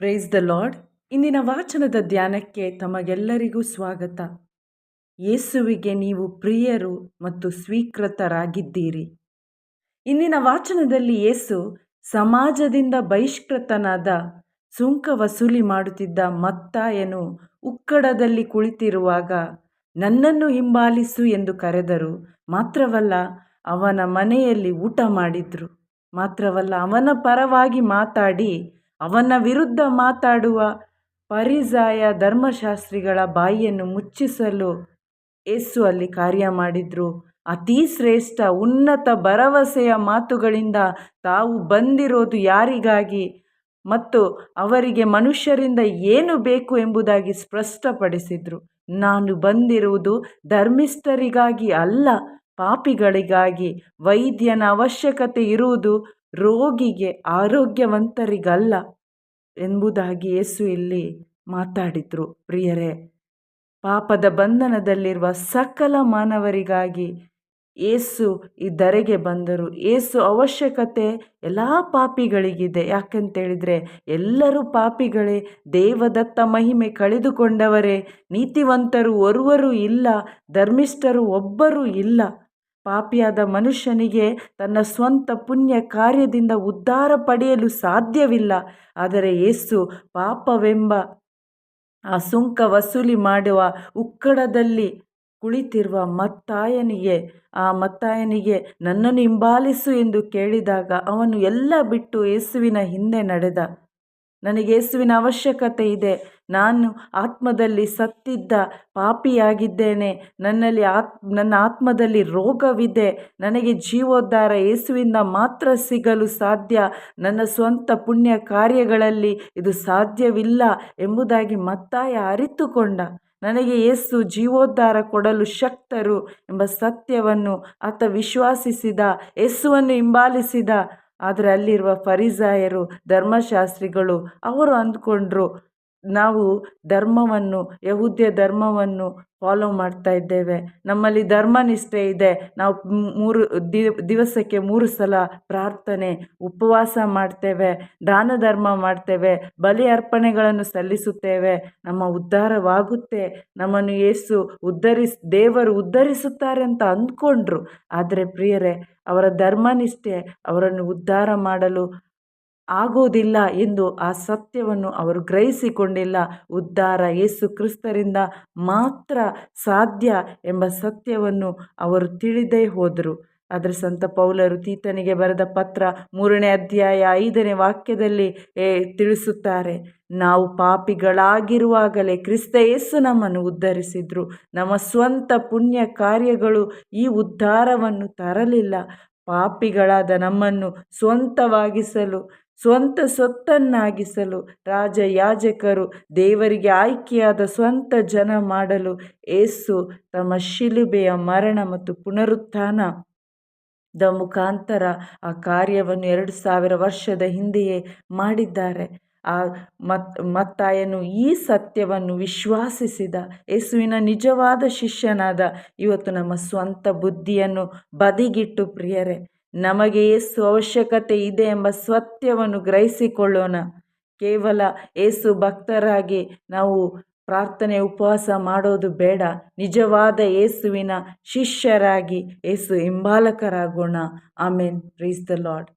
Praise the lord ಇಂದಿನ ವಾಚನದ ಧ್ಯಾನಕ್ಕೆ ತಮಗೆಲ್ಲರಿಗೂ ಸ್ವಾಗತ. ಯೇಸುವಿಗೆ ನೀವು ಪ್ರಿಯರು ಮತ್ತು ಸ್ವೀಕೃತರಾಗಿದ್ದೀರಿ. ಇಂದಿನ ವಾಚನದಲ್ಲಿ ಯೇಸು ಸಮಾಜದಿಂದ ಬಹಿಷ್ಕೃತನಾದ ಸುಂಕ ವಸೂಲಿ ಮಾಡುತ್ತಿದ್ದ ಮತ್ತಾಯನು ಉಕ್ಕಡದಲ್ಲಿ ಕುಳಿತಿರುವಾಗ ನನ್ನನ್ನು ಹಿಂಬಾಲಿಸು ಎಂದು ಕರೆದರು. ಮಾತ್ರವಲ್ಲ, ಅವನ ಮನೆಯಲ್ಲಿ ಊಟ ಮಾಡಿದ್ರು. ಮಾತ್ರವಲ್ಲ, ಅವನ ಪರವಾಗಿ ಮಾತಾಡಿ ಅವನ ವಿರುದ್ಧ ಮಾತಾಡುವ ಪರಿಜಾಯ ಧರ್ಮಶಾಸ್ತ್ರಿಗಳ ಬಾಯಿಯನ್ನು ಮುಚ್ಚಿಸಲು ಯೇಸು ಅಲ್ಲಿ ಕಾರ್ಯ ಮಾಡಿದ್ರು. ಅತೀ ಶ್ರೇಷ್ಠ, ಉನ್ನತ ಭರವಸೆಯ ಮಾತುಗಳಿಂದ ತಾವು ಬಂದಿರೋದು ಯಾರಿಗಾಗಿ ಮತ್ತು ಅವರಿಗೆ ಮನುಷ್ಯರಿಂದ ಏನು ಬೇಕು ಎಂಬುದಾಗಿ ಸ್ಪಷ್ಟಪಡಿಸಿದ್ರು. ನಾನು ಬಂದಿರುವುದು ಧರ್ಮಿಷ್ಠರಿಗಾಗಿ ಅಲ್ಲ, ಪಾಪಿಗಳಿಗಾಗಿ. ವೈದ್ಯನ ಅವಶ್ಯಕತೆ ಇರುವುದು ರೋಗಿಗೆ ಆರೋಗ್ಯವಂತರಿಗಲ್ಲ ಎಂಬುದಾಗಿ ಯೇಸು ಇಲ್ಲಿ ಮಾತಾಡಿದರು. ಪ್ರಿಯರೇ, ಪಾಪದ ಬಂಧನದಲ್ಲಿರುವ ಸಕಲ ಮಾನವರಿಗಾಗಿ ಏಸು ಈ ಧರೆಗೆ ಬಂದರು. ಏಸು ಅವಶ್ಯಕತೆ ಎಲ್ಲ ಪಾಪಿಗಳಿಗಿದೆ. ಯಾಕಂತೇಳಿದರೆ, ಎಲ್ಲರೂ ಪಾಪಿಗಳೇ, ದೇವದತ್ತ ಮಹಿಮೆ ಕಳೆದುಕೊಂಡವರೇ, ನೀತಿವಂತರು, ಒರ್ವರೂ ಇಲ್ಲ, ಧರ್ಮಿಷ್ಠರು ಒಬ್ಬರೂ ಇಲ್ಲ. ಪಾಪಿಯಾದ ಮನುಷ್ಯನಿಗೆ ತನ್ನ ಸ್ವಂತ ಪುಣ್ಯ ಕಾರ್ಯದಿಂದ ಉದ್ಧಾರ ಪಡೆಯಲು ಸಾಧ್ಯವಿಲ್ಲ. ಆದರೆ ಯೇಸು ಪಾಪವೆಂಬ ಆ ಸುಂಕ ವಸೂಲಿ ಮಾಡುವ ಉಕ್ಕಡದಲ್ಲಿ ಕುಳಿತಿರುವ ಮತ್ತಾಯನಿಗೆ, ಆ ಮತ್ತಾಯನಿಗೆ, ನನ್ನನ್ನು ಹಿಂಬಾಲಿಸು ಎಂದು ಕೇಳಿದಾಗ ಅವನು ಎಲ್ಲ ಬಿಟ್ಟು ಯೇಸುವಿನ ಹಿಂದೆ ನಡೆದ. ನನಗೆ ಯೇಸುವಿನ ಅವಶ್ಯಕತೆ ಇದೆ. ನಾನು ಆತ್ಮದಲ್ಲಿ ಸತ್ತಿದ್ದ ಪಾಪಿಯಾಗಿದ್ದೇನೆ. ನನ್ನಲ್ಲಿ ಆತ್, ನನ್ನ ಆತ್ಮದಲ್ಲಿ ರೋಗವಿದೆ. ನನಗೆ ಜೀವೋದ್ಧಾರ ಯೇಸುವಿಂದ ಮಾತ್ರ ಸಿಗಲು ಸಾಧ್ಯ. ನನ್ನ ಸ್ವಂತ ಪುಣ್ಯ ಕಾರ್ಯಗಳಲ್ಲಿ ಇದು ಸಾಧ್ಯವಿಲ್ಲ ಎಂಬುದಾಗಿ ಮತ್ತಾಯ ಅರಿತುಕೊಂಡ. ನನಗೆ ಯೇಸು ಜೀವೋದ್ಧಾರ ಕೊಡಲು ಶಕ್ತರು ಎಂಬ ಸತ್ಯವನ್ನು ಆತ ವಿಶ್ವಾಸಿಸಿದ, ಯೇಸುವನ್ನು ಹಿಂಬಾಲಿಸಿದ. ಆದರೆ ಅಲ್ಲಿರುವ ಫರಿಸಾಯರು ಧರ್ಮಶಾಸ್ತ್ರಿಗಳು ಅವರು ಅಂದ್ಕೊಂಡ್ರು ನಾವು ಧರ್ಮವನ್ನು, ಯಹೂದ್ಯ ಧರ್ಮವನ್ನು ಫಾಲೋ ಮಾಡ್ತಾ ಇದ್ದೇವೆ. ನಮ್ಮಲ್ಲಿ ಧರ್ಮನಿಷ್ಠೆ ಇದೆ. ನಾವು ಮೂರು ದಿವಸಕ್ಕೆ ಮೂರು ಸಲ ಪ್ರಾರ್ಥನೆ, ಉಪವಾಸ ಮಾಡ್ತೇವೆ, ದಾನ ಧರ್ಮ ಮಾಡ್ತೇವೆ, ಬಲಿ ಅರ್ಪಣೆಗಳನ್ನು ಸಲ್ಲಿಸುತ್ತೇವೆ. ನಮ್ಮ ಉದ್ಧಾರವಾಗುತ್ತೆ. ನಮ್ಮನ್ನು ಏಸು ಉದ್ಧರಿಸ್, ದೇವರು ಉದ್ಧರಿಸುತ್ತಾರೆ ಅಂತ ಅಂದ್ಕೊಂಡ್ರು. ಆದರೆ ಪ್ರಿಯರೇ, ಅವರ ಧರ್ಮನಿಷ್ಠೆ ಅವರನ್ನು ಉದ್ಧಾರ ಮಾಡಲು ಆಗೋದಿಲ್ಲ ಎಂದು ಆ ಸತ್ಯವನ್ನು ಅವರು ಗ್ರಹಿಸಿಕೊಂಡಿಲ್ಲ. ಉದ್ಧಾರ ಯೇಸು ಕ್ರಿಸ್ತರಿಂದ ಮಾತ್ರ ಸಾಧ್ಯ ಎಂಬ ಸತ್ಯವನ್ನು ಅವರು ತಿಳಿದೇ ಹೋದರು. ಅದರ ಸಂತ ಪೌಲರು ತೀತನಿಗೆ ಬರೆದ ಪತ್ರ ಮೂರನೇ ಅಧ್ಯಾಯ ಐದನೇ ವಾಕ್ಯದಲ್ಲಿ ತಿಳಿಸುತ್ತಾರೆ, ನಾವು ಪಾಪಿಗಳಾಗಿರುವಾಗಲೇ ಕ್ರಿಸ್ತ ಯೇಸು ನಮ್ಮನ್ನು ಉದ್ಧರಿಸಿದ್ರು. ನಮ್ಮ ಸ್ವಂತ ಪುಣ್ಯ ಕಾರ್ಯಗಳು ಈ ಉದ್ಧಾರವನ್ನು ತರಲಿಲ್ಲ. ಪಾಪಿಗಳಾದ ನಮ್ಮನ್ನು ಸ್ವಂತವಾಗಿಸಲು, ಸ್ವಂತ ಸೊತ್ತನ್ನಾಗಿಸಲು ರಾಜ ಯಾಜಕರು ದೇವರಿಗೆ ಆಯ್ಕೆಯಾದ ಸ್ವಂತ ಜನ ಮಾಡಲು ಏಸು ತಮ್ಮ ಶಿಲುಬೆಯ ಮರಣ ಮತ್ತು ಪುನರುತ್ಥಾನ ದ ಮುಖಾಂತರ ಆ ಕಾರ್ಯವನ್ನು ಎರಡು ಸಾವಿರ ವರ್ಷದ ಹಿಂದೆಯೇ ಮಾಡಿದ್ದಾರೆ. ಆ ಮತ್, ಮತ್ತಾಯನು ಈ ಸತ್ಯವನ್ನು ವಿಶ್ವಾಸಿಸಿದ. ಯೇಸುವಿನ ನಿಜವಾದ ಶಿಷ್ಯನಾದ ಇವತ್ತು ನಮ್ಮ ಸ್ವಂತ ಬುದ್ಧಿಯನ್ನು ಬದಿಗಿಟ್ಟು, ಪ್ರಿಯರೇ, ನಮಗೆ ಏಸು ಅವಶ್ಯಕತೆ ಇದೆ ಎಂಬ ಸತ್ಯವನ್ನು ಗ್ರಹಿಸಿಕೊಳ್ಳೋಣ. ಕೇವಲ ಏಸು ಭಕ್ತರಾಗಿ ನಾವು ಪ್ರಾರ್ಥನೆ, ಉಪವಾಸ ಮಾಡೋದು ಬೇಡ. ನಿಜವಾದ ಏಸುವಿನ ಶಿಷ್ಯರಾಗಿ ಏಸು ಹಿಂಬಾಲಕರಾಗೋಣ. ಆಮೇನ್. ಪ್ರೀಸ್ ದ ಲಾರ್ಡ್.